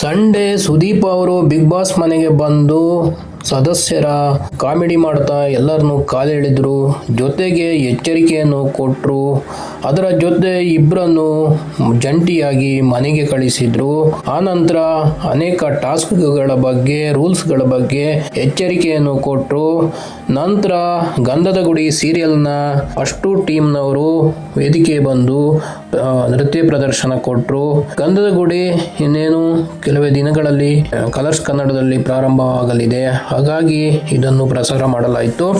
Sunday Sudeep ಅವರು big boss ಮನೆಗೆ ಬಂದು ಸದಸ್ಯರ ಕಾಮಿಡಿ ಮಾಡ್ತಾ ಎಲ್ಲರನ್ನು ಕಾಲೆಳೆದ್ರು, ಜೊತೆಗೆ ಎಚ್ಚರಿಕೆಯನ್ನು ಕೊಟ್ಟರು ಅದರ ಜೊತೆ ಇಬ್ಬರನ್ನು ಜಂಟಿಯಾಗಿ ಮನೆಗೆ ಕಳಿಸಿದ್ರು. ಆನಂತರ ಅನೇಕ ಟಾಸ್ಕ್ಗಳ ಬಗ್ಗೆ, ರೂಲ್ಸ್ಗಳ ಬಗ್ಗೆ ಎಚ್ಚರಿಕೆಯನ್ನು ಕೊಟ್ಟರು ನಂತರ ಗಂಧದ ಗುಡಿ ಸೀರಿಯಲ್ನ ಅಷ್ಟು ಟೀಮ್ನವರು ವೇದಿಕೆ ಬಂದು ನೃತ್ಯ ಪ್ರದರ್ಶನ ಕೊಟ್ಟರು ಗಂಧದ ಗುಡಿ ಇನ್ನೇನು ಕೆಲವೇ ದಿನಗಳಲ್ಲಿ ಕಲರ್ಸ್ ಕನ್ನಡದಲ್ಲಿ ಪ್ರಾರಂಭವಾಗಲಿದೆ. ಹಾಗಾಗಿ ಇದನ್ನು ಪ್ರಸಾರ ಮಾಡಲಾಯಿತು.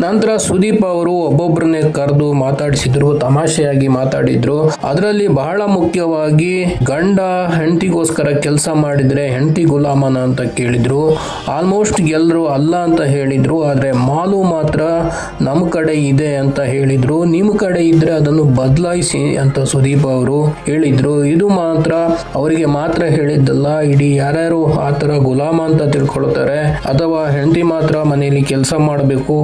ನಂತರ ಸುದೀಪ್ ಅವರು ಒಬ್ಬೊಬ್ಬರನ್ನೇ ಕರೆದು ಮಾತಾಡಿಸಿದ್ರು, ತಮಾಷೆಯಾಗಿ ಮಾತಾಡಿದ್ರು. ಅದರಲ್ಲಿ ಬಹಳ ಮುಖ್ಯವಾಗಿ ಗಂಡ ಹೆಂಡತಿಗೋಸ್ಕರ ಕೆಲಸ ಮಾಡಿದ್ರೆ ಹೆಂಡತಿ ಗುಲಾಮನ ಅಂತ ಕೇಳಿದ್ರು. ಆಲ್ಮೋಸ್ಟ್ ಎಲ್ಲರೂ ಅಲ್ಲ ಅಂತ ಹೇಳಿದ್ರು. ಆದರೆ ಮಾಲು ಮಾತ್ರ ನಮ್ಮ ಕಡೆ ಇದೆ ಅಂತ ಹೇಳಿದ್ರು. ನಿಮ್ಮ ಕಡೆ ಇದ್ರೆ ಅದನ್ನು ಬದಲಾಯಿಸಿ ಅಂತ ಸುದೀಪ್ ಅವರು ಹೇಳಿದ್ರು, ಇದು ಮಾತ್ರ ಅವರಿಗೆ ಮಾತ್ರ ಹೇಳಿದ್ದಲ್ಲ, ಇಡೀ ಯಾರ್ಯಾರು ಆ ಥರ ಗುಲಾಮ ಅಂತ ತಿಳ್ಕೊಳ್ತಾರೆ, ಅಥವಾ ಹೆಂಡತಿ ಮಾತ್ರ ಮನೆಯಲ್ಲಿ ಕೆಲಸ ಮಾಡಬೇಕು,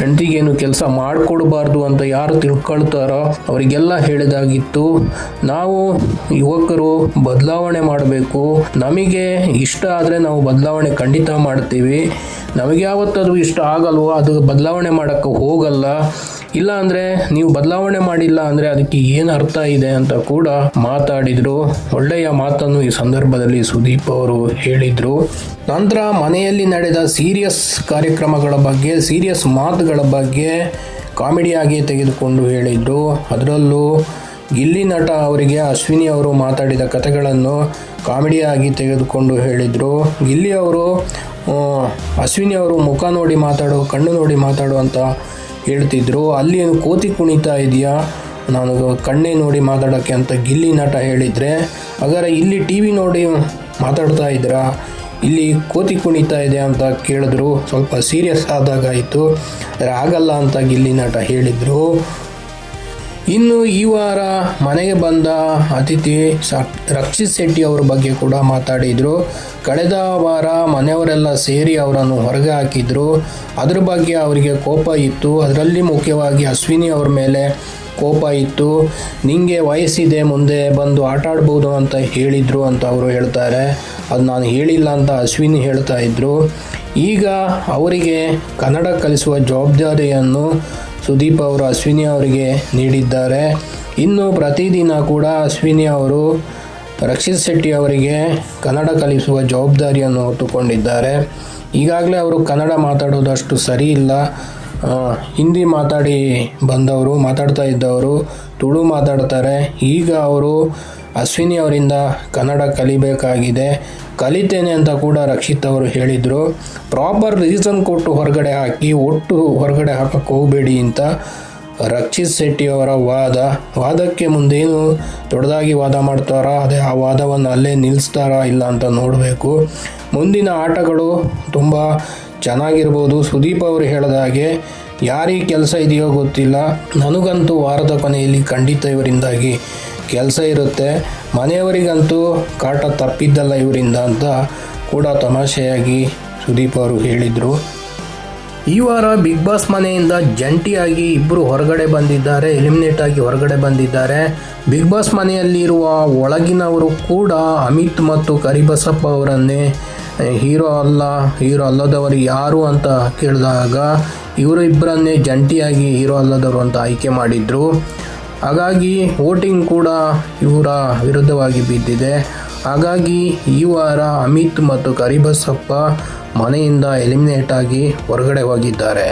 ಹೆಂಡತಿಗೇನು ಕೆಲಸ ಮಾಡಿಕೊಡ್ಬಾರ್ದು ಅಂತ ಯಾರು ತಿಳ್ಕೊಳ್ತಾರೋ ಅವರಿಗೆಲ್ಲ ಹೇಳಿದಾಗಿತ್ತು. ನಾವು ಯುವಕರು ಬದಲಾವಣೆ ಮಾಡಬೇಕು. ನಮಗೆ ಇಷ್ಟ ಆದರೆ ನಾವು ಬದಲಾವಣೆ ಖಂಡಿತ ಮಾಡ್ತೀವಿ. ನಮಗೆ ಯಾವತ್ತದು ಇಷ್ಟ ಆಗಲ್ವೋ ಅದು ಬದಲಾವಣೆ ಮಾಡೋಕ್ಕೆ ಹೋಗಲ್ಲ. ಇಲ್ಲ ಅಂದ್ರೆ ನೀವು ಬದಲಾವಣೆ ಮಾಡಿಲ್ಲ ಅಂದ್ರೆ ಅದಕ್ಕೆ ಏನು ಅರ್ಥ ಇದೆ ಅಂತ ಕೂಡ ಮಾತಾಡಿದ್ರು. ಒಳ್ಳೆಯ ಮಾತನ್ನು ಈ ಸಂದರ್ಭದಲ್ಲಿ ಸುದೀಪ್ ಅವರು ಹೇಳಿದರು. ನಂತರ ಮನೆಯಲ್ಲಿ ನಡೆದ ಸೀರಿಯಸ್ ಕಾರ್ಯಕ್ರಮಗಳ ಬಗ್ಗೆ, ಸೀರಿಯಸ್ ಮಾತುಗಳ ಬಗ್ಗೆ ಕಾಮಿಡಿಯಾಗಿ ತೆಗೆದುಕೊಂಡು ಹೇಳಿದರು. ಅದರಲ್ಲೂ ಗಿಲ್ಲಿ ನಟ ಅವರಿಗೆ ಅಶ್ವಿನಿ ಅವರು ಮಾತಾಡಿದ ಕಥೆಗಳನ್ನು ಕಾಮಿಡಿಯಾಗಿ ತೆಗೆದುಕೊಂಡು ಹೇಳಿದರು. ಗಿಲ್ಲಿ ಅವರು ಅಶ್ವಿನಿ ಅವರು ಮುಖ ನೋಡಿ ಮಾತಾಡು, ಕಣ್ಣು ನೋಡಿ ಮಾತಾಡುವಂಥ ಹೇಳ್ತಿದ್ರು, ಅಲ್ಲಿ ಏನು ಕೋತಿ ಕುಣಿತಾ ಇದೆಯಾ? ನಾನು ಕಣ್ಣೇ ನೋಡಿ ಮಾತಾಡೋಕ್ಕೆ ಅಂತ ಗಿಲ್ಲಿ ನಾಟ ಹೇಳಿದರೆ, ಹಾಗಾದ್ರೆ ಇಲ್ಲಿ ಟಿ ವಿ ನೋಡಿ ಮಾತಾಡ್ತಾ ಇದ್ದೀರಾ ಇಲ್ಲಿ ಕೋತಿ ಕುಣಿತಾ ಇದೆ ಅಂತ ಕೇಳಿದ್ರು. ಸ್ವಲ್ಪ ಸೀರಿಯಸ್ ಆದಾಗಾಯಿತು ಆದರೆ ಆಗಲ್ಲ ಅಂತ ಗಿಲ್ಲಿ ನಾಟ ಹೇಳಿದರು. ಇನ್ನು ಈ ವಾರ ಮನೆಗೆ ಬಂದ ಅತಿಥಿ ರಕ್ಷಿತ್ ಶೆಟ್ಟಿ ಅವರ ಬಗ್ಗೆ ಕೂಡ ಮಾತಾಡಿದರು. ಕಳೆದ ವಾರ ಮನೆಯವರೆಲ್ಲ ಸೇರಿ ಅವರನ್ನು ಹೊರಗೆ ಹಾಕಿದ್ರು. ಅದ್ರ ಬಗ್ಗೆ ಅವರಿಗೆ ಕೋಪ ಇತ್ತು. ಅದರಲ್ಲಿ ಮುಖ್ಯವಾಗಿ ಅಶ್ವಿನಿ ಅವ್ರ ಮೇಲೆ ಕೋಪ ಇತ್ತು. ನಿಂಗೆ ವಯಸ್ಸಿದೆ, ಮುಂದೆ ಬಂದು ಆಟ ಆಡ್ಬೋದು ಅಂತ ಹೇಳಿದರು ಅಂತ ಅವರು ಹೇಳ್ತಾರೆ. ಅದು ನಾನು ಹೇಳಿಲ್ಲ ಅಂತ ಅಶ್ವಿನಿ ಹೇಳ್ತಾ ಇದ್ರು. ಈಗ ಅವರಿಗೆ ಕನ್ನಡ ಕಲಿಸುವ ಜವಾಬ್ದಾರಿಯನ್ನು ಸುದೀಪ್ ಅವರು, ಅಶ್ವಿನಿ ಅವರಿಗೆ ನೀಡಿದ್ದಾರೆ. ಇನ್ನು ಪ್ರತಿದಿನ ಕೂಡ ಅಶ್ವಿನಿ ಅವರು ರಕ್ಷಿತ್ ಶೆಟ್ಟಿ ಅವರಿಗೆ ಕನ್ನಡ ಕಲಿಸುವ ಜವಾಬ್ದಾರಿಯನ್ನು ಹೊತ್ತುಕೊಂಡಿದ್ದಾರೆ. ಈಗಾಗಲೇ ಅವರು ಕನ್ನಡ ಮಾತಾಡೋದಷ್ಟು ಸರಿ ಇಲ್ಲ. ಹಿಂದಿ ಮಾತಾಡಿ ಬಂದವರು, ಮಾತಾಡ್ತಾ ಇದ್ದವರು, ತುಳು ಮಾತಾಡ್ತಾರೆ. ಈಗ ಅವರು ಅಶ್ವಿನಿ ಅವರಿಂದ ಕನ್ನಡ ಕಲಿಬೇಕಾಗಿದೆ. ಕಲಿತೇನೆ ಅಂತ ಕೂಡ ರಕ್ಷಿತ್ ಅವರು ಹೇಳಿದರು. ಪ್ರಾಪರ್ ರೀಸನ್ ಕೊಟ್ಟು ಹೊರಗಡೆ ಹಾಕಿ, ಒಟ್ಟು ಹೊರಗಡೆ ಹಾಕಕ್ಕೆ ಹೋಗಬೇಡಿ ಅಂತ ರಕ್ಷಿತ್ ಶೆಟ್ಟಿ ಅವರ ವಾದ. ವಾದಕ್ಕೆ ಮುಂದೇನು ದೊಡ್ಡದಾಗಿ ವಾದ ಮಾಡ್ತಾರಾ? ಅದೇ ಆ ವಾದವನ್ನು ಅಲ್ಲೇ ನಿಲ್ಲಿಸ್ತಾರಾ ಇಲ್ಲ ಅಂತ ನೋಡಬೇಕು. ಮುಂದಿನ ಆಟಗಳು ತುಂಬ ಚೆನ್ನಾಗಿರ್ಬೋದು. ಸುದೀಪ್ ಅವರು ಹೇಳಿದ ಹಾಗೆ ಯಾರಿಗೆ ಕೆಲಸ ಇದೆಯೋ ಗೊತ್ತಿಲ್ಲ. ನನಗಂತೂ ವಾರದ ಕೊನೆಯಲ್ಲಿ ಖಂಡಿತ ಇವರಿಂದಾಗಿ ಕೆಲಸ ಇರುತ್ತೆ. ಮನೆಯವರಿಗಂತೂ ಕಾಟ ತಪ್ಪಿದ್ದಲ್ಲ ಇವರಿಂದ ಅಂತ ಕೂಡ ತಮಾಷೆಯಾಗಿ ಸುದೀಪ್ ಅವರು ಹೇಳಿದರು. ಈ ವಾರ ಬಿಗ್ ಬಾಸ್ ಮನೆಯಿಂದ ಜಂಟಿಯಾಗಿ ಇಬ್ಬರು ಹೊರಗಡೆ ಬಂದಿದ್ದಾರೆ, ಎಲಿಮಿನೇಟ್ ಆಗಿ ಹೊರಗಡೆ ಬಂದಿದ್ದಾರೆ. ಬಿಗ್ ಬಾಸ್ ಮನೆಯಲ್ಲಿರುವ ಒಳಗಿನವರು ಕೂಡ ಅಮಿತ್ ಮತ್ತು ಕರಿಬಸಪ್ಪ ಅವರನ್ನೇ ಹೀರೋ ಅಲ್ಲ, ಹೀರೋ ಅಲ್ಲದವರು ಯಾರು ಅಂತ ಕೇಳಿದಾಗ, ಇವರು ಇಬ್ಬರನ್ನೇ ಜಂಟಿಯಾಗಿ ಹೀರೋ ಅಲ್ಲದವರು ಅಂತ ಆಯ್ಕೆ ಮಾಡಿದ್ರು. ಹಾಗಾಗಿ ವೋಟಿಂಗ್ ಕೂಡ ಇವರ ವಿರುದ್ಧವಾಗಿ ಬಿದ್ದಿದೆ. ಹಾಗಾಗಿ ಈ ವಾರ ಅಮಿತ್ ಮತ್ತು ಕರಿಬಸಪ್ಪ ಮನೆಯಿಂದ ಎಲಿಮಿನೇಟ್ ಆಗಿ ಹೊರಗಡೆ ಹೋಗಿದ್ದಾರೆ.